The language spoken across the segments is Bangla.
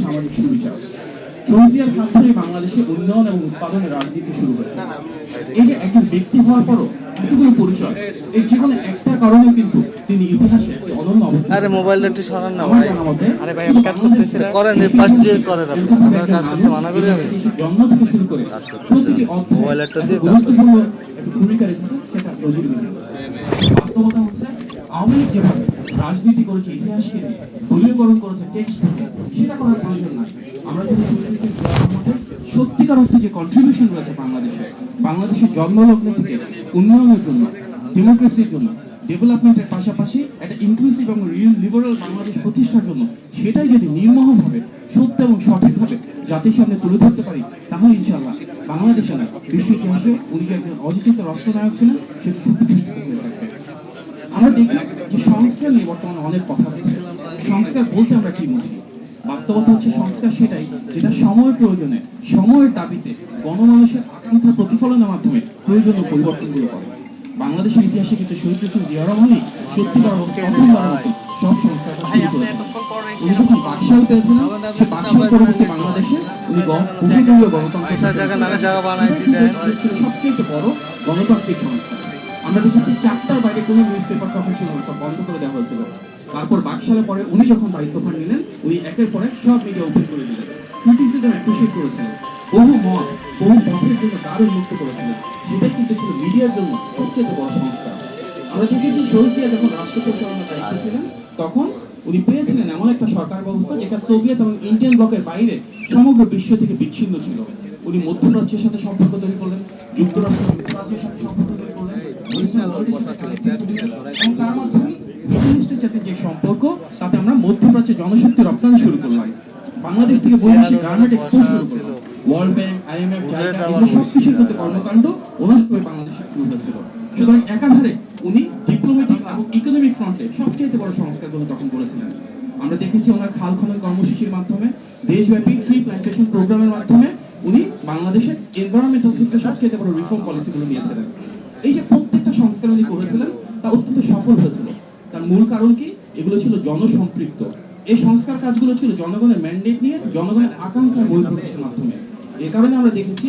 সামাজিক সুবিচার শহীদিয়ার হাত ধরে বাংলাদেশে উন্নয়ন এবং উৎপাদনের রাজনীতি শুরু হয়েছে এই যে একজন ব্যক্তি হওয়ার পরও এতগুলো পরিচয় এই যেকোনো একটা কারণে কিন্তু তিনি ইতিহাসে অনন্য অবস্থা আরে মোবাইলটা একটু সরান না ভাই আরে ভাই, আমি কাজ করতেছি না। করেন, এই পাশ দিয়ে করেন আপনি। আপনার কাজ করতে মানা করি আমি? জন্ম থেকে শুরু করে কাজ মোবাইল একটা দিয়ে কাজ। গুরুত্বপূর্ণ ভূমিকা রেখেছে সেটা নজিরবিহীন বাস্তবতা হচ্ছে লীগ যেভাবে রাজনীতি করেছে, ইতিহাসকে দলীয়করণ করেছে সেটা করার প্রয়োজন নাই। আমরা যদি সত্যিকার অর্থে যে কন্ট্রিবিউশন রয়েছে বাংলাদেশে, বাংলাদেশের জন্মলগ্ন থেকে উন্নয়নের জন্য ডেমোক্রেসির জন্য ডেভেলপমেন্টের পাশাপাশি একটা ইনক্লুসিভ এবং রিয়েল লিবারাল বাংলাদেশ প্রতিষ্ঠার জন্য, সেটাই যদি নির্মমভাবে, সত্য এবং সঠিকভাবে জাতির সামনে তুলে ধরতে পারি, তাহলে ইনশাআল্লাহ বাংলাদেশে না বিশ্ব ইতিহাসে উনি যে একজন অযোচিত রাষ্ট্রনায়ক ছিলেন, সেটা সুপ্রতিষ্ঠিত হয়ে থাকবে। আমরা দেখি সংস্কার নিয়ে বর্তমানে অনেক কথা হচ্ছে। সংস্কার বলতে আমরা কি বুঝি? বাস্তবতা হচ্ছে সংস্কার সেটাই যেটা সময়ের প্রয়োজনে সময়ের দাবিতে গণমানুষের আকাঙ্ক্ষা প্রতিফলনের মাধ্যমে প্রয়োজনীয় পরিবর্তনগুলো করে। বাংলাদেশের ইতিহাসে কিন্তু শহীদ প্রেসিডেন্ট জিয়া রহমানই সত্যিকার প্রথমবার মতো সব সংস্কারটা শুরু করেছেন। উনি যখন বাকশাল পেয়েছিলেন সে বাকশাল পরবর্তী বাংলাদেশে উনি বহুদলীয় গণতন্ত্র। সবচেয়ে বড় গণতান্ত্রিক সংস্থা আমরা দেখেছি চারটার বাইরে কোনো নিউজ পেপার তখন ছিল সব বন্ধ করে দেওয়া হয়েছিল। তারপর বাকশালে পরে উনি যখন দায়িত্বভার নিলেন, উনি একের পর সব মিডিয়া ওপেন করে দিলেন। ক্রিটিসিজম অ্যাপ্রিসিয়েট করেছিলেন। বহু মত, বহু পথের জন্য দ্বার উন্মুক্ত করেছিলেন। সেটাই কিন্তু ছিল মিডিয়ার জন্য সবচেয়ে বড় সংস্থা আমরা দেখেছি শহীদ যখন রাষ্ট্র পরিচালনার দায়িত্বে ছিলেন, তখন উনি পেয়েছিলেন এমন একটা সরকার ব্যবস্থা যেটা সোভিয়েত এবং ইন্ডিয়ান ব্লকের বাইরে সমগ্র বিশ্ব থেকে বিচ্ছিন্ন ছিল। উনি মধ্যপ্রাচ্যের সাথে সম্পর্ক তৈরি করলেন, যুক্তরাষ্ট্র যুক্তরাজ্যের সাথে সম্পর্ক তৈরি আমরা দেখেছি ওনার খাল খনন কর্মসূচির মাধ্যমে দেশব্যাপী ট্রি প্ল্যান্টেশন প্রোগ্রামের মাধ্যমে উনি বাংলাদেশের এনভায়রনমেন্টাল ক্ষেত্রে সবচেয়ে বড় রিফর্ম পলিসিগুলো নিয়েছিলেন এই যে প্রত্যেকটা সংস্কার উনি করেছিলেন, তা অত্যন্ত সফল হয়েছিল। তার মূল কারণ কি? এগুলো ছিল জনসম্পৃক্ত। এই সংস্কার কাজগুলো ছিল জনগণের ম্যান্ডেট নিয়ে, জনগণের আকাঙ্ক্ষার বই প্রকাশের মাধ্যমে। এ কারণে আমরা দেখেছি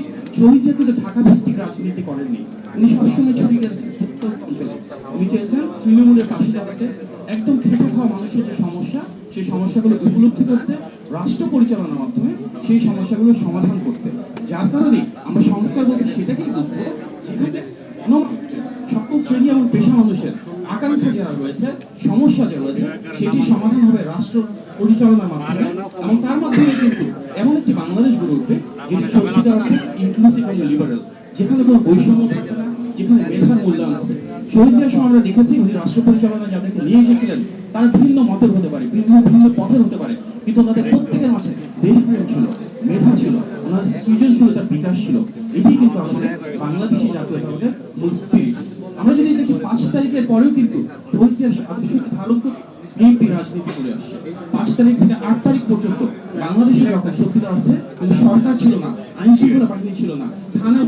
ঢাকা ভিত্তিক রাজনীতি করেননি। উনি সবসময় গেছেন উনি চেয়েছেন তৃণমূলের পাশে দাঁড়াতে একদম খেটে খাওয়া মানুষের যে সমস্যা, সেই সমস্যাগুলো উপলব্ধি করতে, রাষ্ট্র পরিচালনার মাধ্যমে সেই সমস্যাগুলো সমাধান করতে। যার কারণে আমরা সংস্কার বলতে সেটাকেই বুঝব যেখানে যারা রয়েছে, সমস্যা যারা রয়েছে, সেটি সমাধান হবে রাষ্ট্র পরিচালনার মাধ্যমে এবং তার মাধ্যমে কিন্তু এমন একটি বাংলাদেশ গড়ে উঠবে যেটি সত্যিকার অর্থে ইনক্লুসিভ এবং লিবারেল যেখানে কোনো বৈষম্য থাকবে না, যেখানে মেধার মূল্যায়ন হবে শহীদ সময় আমরা দেখেছি, উনি রাষ্ট্র পরিচালনা যাদেরকে নিয়ে এসেছিলেন, তারা ভিন্ন মতের হতে পারে, ভিন্ন ভিন্ন পথের হতে পারে। কিন্তু তাদের প্রত্যেকের মাঝে দেশপ্রেম ছিল, মেধা ছিল ওনার সৃজনশীলতার বিকাশ ছিল। এটি কিন্তু আসলে বাংলাদেশি জাতীয়তাবাদের মূল স্পিরিট তারিখের পরেও কিন্তু ধৈর্যের রাজনীতি আসছে। পাঁচ তারিখ থেকে আট তারিখ পর্যন্ত সত্যিকার অর্থে সরকার ছিল না, আইনশৃঙ্খলা বাহিনী ছিল না, থানা